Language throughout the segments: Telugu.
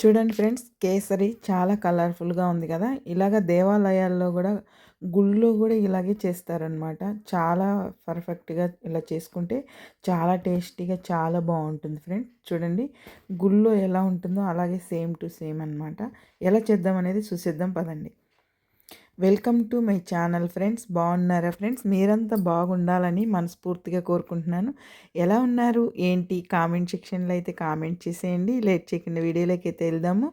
చూడండి ఫ్రెండ్స్ కేసరి చాలా కలర్ఫుల్గా ఉంది కదా! ఇలాగ దేవాలయాల్లో కూడా గుళ్ళు కూడా ఇలాగే చేస్తారనమాట చాలా పర్ఫెక్ట్గా ఇలా చేసుకుంటే చాలా టేస్టీగా చాలా బాగుంటుంది ఫ్రెండ్స్. చూడండి గుళ్ళో ఎలా ఉంటుందో అలాగే సేమ్ టు సేమ్ అనమాట ఎలా చేద్దాం అనేది సుసిద్ధం పదండి. Welcome to my channel friends. బాగున్నారా ఫ్రెండ్స్? మీరంతా బాగుండాలని మనస్ఫూర్తిగా కోరుకుంటున్నాను. ఎలా ఉన్నారు? ఏంటి? కామెంట్ సెక్షన్లో అయితే కామెంట్ చేసేయండి. లేట్ చేయకుండా వీడియోలోకి అయితే వెళ్దాము.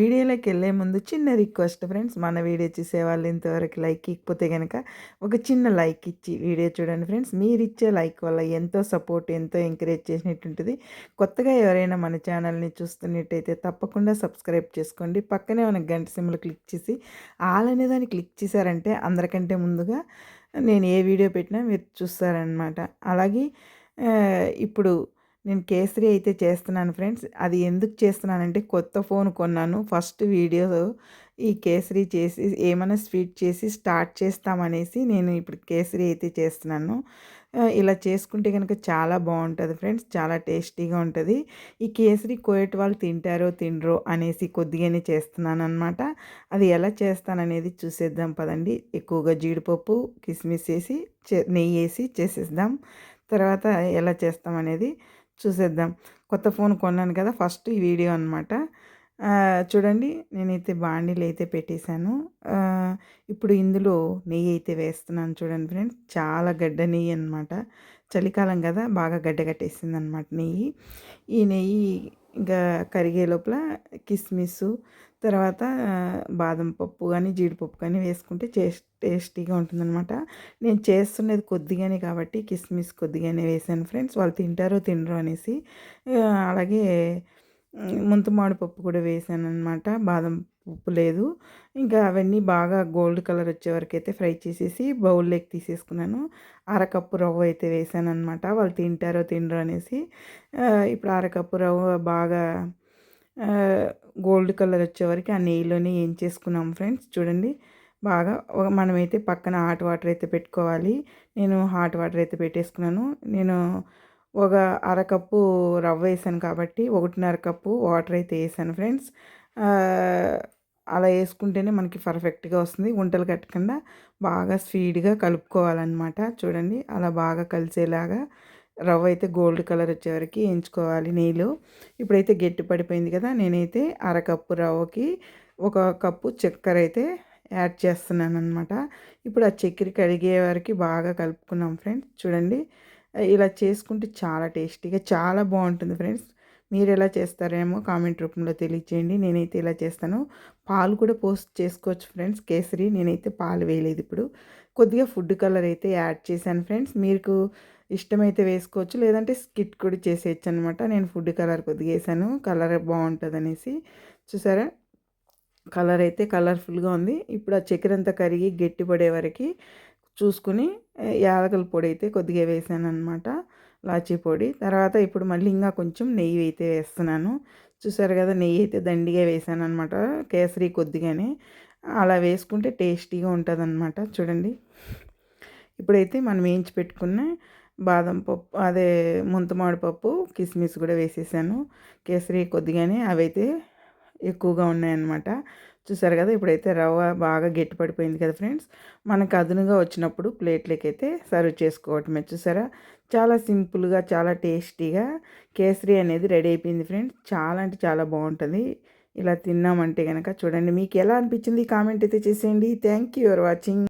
వీడియోలోకి వెళ్ళే ముందు చిన్న రిక్వెస్ట్ ఫ్రెండ్స్. మన వీడియో చూసే వాళ్ళు ఇంతవరకు లైక్ ఇకపోతే కనుక ఒక చిన్న లైక్ ఇచ్చి వీడియో చూడండి ఫ్రెండ్స్. మీరు ఇచ్చే లైక్ వల్ల ఎంతో సపోర్ట్ ఎంతో ఎంకరేజ్ చేసినట్టుంటుంది కొత్తగా ఎవరైనా మన ఛానల్ని చూస్తున్నట్టయితే తప్పకుండా సబ్స్క్రైబ్ చేసుకోండి. పక్కనే మన గంట సిమ్లు క్లిక్ చేసి ఆల్ అనేదాన్ని క్లిక్ క్లిక్ చేశారంటే అందరికంటే ముందుగా నేను ఏ వీడియో పెట్టినా మీరు చూస్తారనమాట అలాగే ఇప్పుడు నేను కేసరి అయితే చేస్తున్నాను ఫ్రెండ్స్. అది ఎందుకు చేస్తున్నానంటే కొత్త ఫోన్ కొన్నాను. ఫస్ట్ వీడియో ఈ కేసరి చేసి ఏమైనా స్వీట్ చేసి స్టార్ట్ చేస్తామనేసి నేను ఇప్పుడు కేసరి అయితే చేస్తున్నాను. ఇలా చేసుకుంటే కనుక చాలా బాగుంటుంది ఫ్రెండ్స్. చాలా టేస్టీగా ఉంటుంది. ఈ కేసరి కోయట్ వాళ్ళు తింటారో తినరో అనేసి కొద్దిగానే చేస్తున్నాను అనమాట అది ఎలా చేస్తాననేది చూసేద్దాం పదండి. ఎక్కువగా జీడిపప్పు కిస్మిస్ వేసి నెయ్యి వేసి చేసేద్దాం. తర్వాత ఎలా చేస్తాం అనేది చూసేద్దాం. కొత్త ఫోన్ కొన్నాను కదా ఫస్ట్ ఈ వీడియో అనమాట చూడండి నేనైతే బాండీలు అయితే పెట్టేశాను. ఇప్పుడు ఇందులో నెయ్యి అయితే వేస్తున్నాను చూడండి ఫ్రెండ్స్. చాలా గడ్డ నెయ్యి అనమాట చలికాలం కదా బాగా గడ్డ కట్టేసింది అనమాట నెయ్యి. ఈ నెయ్యి ఇంకా కరిగే లోపల కిస్మిస్ తర్వాత బాదం పప్పు కానీ జీడిపప్పు కానీ వేసుకుంటే టేస్టీగా ఉంటుందన్నమాట. నేను చేస్తున్నది కొద్దిగానే కాబట్టి కిస్మిస్ కొద్దిగానే వేసాను ఫ్రెండ్స్. వాళ్ళు తింటారో తినరు అనేసి అలాగే ముంతు పప్పు కూడా వేసాను అనమాట బాదం పప్పు లేదు. ఇంకా అవన్నీ బాగా గోల్డ్ కలర్ వచ్చే వరకు అయితే ఫ్రై చేసేసి బౌల్లోకి తీసేసుకున్నాను. అరకప్పు రవ్వ అయితే వేసాను అనమాట వాళ్ళు తింటారో తినరో అనేసి. ఇప్పుడు అరకప్పు రవ్వ బాగా గోల్డ్ కలర్ వచ్చే వరకు ఆ నెయ్యిలోనే ఏం చేసుకున్నాం ఫ్రెండ్స్. చూడండి. బాగా మనమైతే పక్కన హాట్ వాటర్ అయితే పెట్టుకోవాలి. నేను హాట్ వాటర్ అయితే పెట్టేసుకున్నాను. నేను ఒక అరకప్పు రవ్వ వేసాను కాబట్టి ఒకటిన్నర కప్పు వాటర్ అయితే వేసాను ఫ్రెండ్స్. అలా వేసుకుంటేనే మనకి పర్ఫెక్ట్గా వస్తుంది. వంటలు కట్టకుండా బాగా స్పీడ్గా కలుపుకోవాలన్నమాట. చూడండి అలా బాగా కలిసేలాగా రవ్వ అయితే గోల్డ్ కలర్ వచ్చేవరకు వేయించుకోవాలి నీళ్ళు. ఇప్పుడైతే గట్టి పడిపోయింది కదా నేనైతే అరకప్పు రవ్వకి ఒక కప్పు చక్కెర అయితే యాడ్ చేస్తున్నాను అనమాట ఇప్పుడు ఆ చక్కెర కడిగే వరకు బాగా కలుపుకున్నాం ఫ్రెండ్స్. చూడండి ఇలా చేసుకుంటే చాలా టేస్టీగా చాలా బాగుంటుంది ఫ్రెండ్స్. మీరు ఎలా చేస్తారేమో కామెంట్ రూపంలో తెలియచేయండి. నేనైతే ఇలా చేస్తాను. పాలు కూడా పోస్ట్ చేసుకోవచ్చు ఫ్రెండ్స్. కేసరి నేనైతే పాలు వేయలేదు ఇప్పుడు. కొద్దిగా ఫుడ్ కలర్ అయితే యాడ్ చేశాను ఫ్రెండ్స్. మీకు ఇష్టమైతే వేసుకోవచ్చు. లేదంటే స్కిట్ కూడా చేసేయచ్చు అనమాట నేను ఫుడ్ కలర్ కొద్దిగా వేసాను. కలర్ బాగుంటుంది అనేసి చూసారా? కలర్ అయితే కలర్ఫుల్గా ఉంది. ఇప్పుడు ఆ చక్కెర అంతా కరిగి గట్టిపడే వరకు చూసుకుని యాలకల పొడి అయితే కొద్దిగా వేసాను అనమాట లాచీ పొడి. తర్వాత ఇప్పుడు మళ్ళీ ఇంకా కొంచెం నెయ్యి అయితే వేస్తున్నాను. చూసారు కదా నెయ్యి అయితే దండిగా వేసాను అనమాట కేసరి కొద్దిగానే. అలా వేసుకుంటే టేస్టీగా ఉంటుంది అనమాట చూడండి. ఇప్పుడైతే మనం వేయించి పెట్టుకున్న బాదం పప్పు అదే ముంతమాడి పప్పు కిస్మిస్ కూడా వేసేసాను. కేసరి కొద్దిగానే అవైతే ఎక్కువగా ఉన్నాయన్నమాట. చూసారు కదా ఇప్పుడైతే రవ్వ బాగా గట్టి పడిపోయింది కదా ఫ్రెండ్స్. మనకు అదునుగా వచ్చినప్పుడు ప్లేట్లకి అయితే సర్వ్ చేసుకోవటమే. చూసారా? చాలా సింపుల్గా చాలా టేస్టీగా కేసరి అనేది రెడీ అయిపోయింది ఫ్రెండ్స్. చాలా అంటే చాలా బాగుంటుంది. ఇలా తిన్నామంటే కనుక చూడండి మీకు ఎలా అనిపించింది? కామెంట్ అయితే చేసేయండి. Thank you for watching.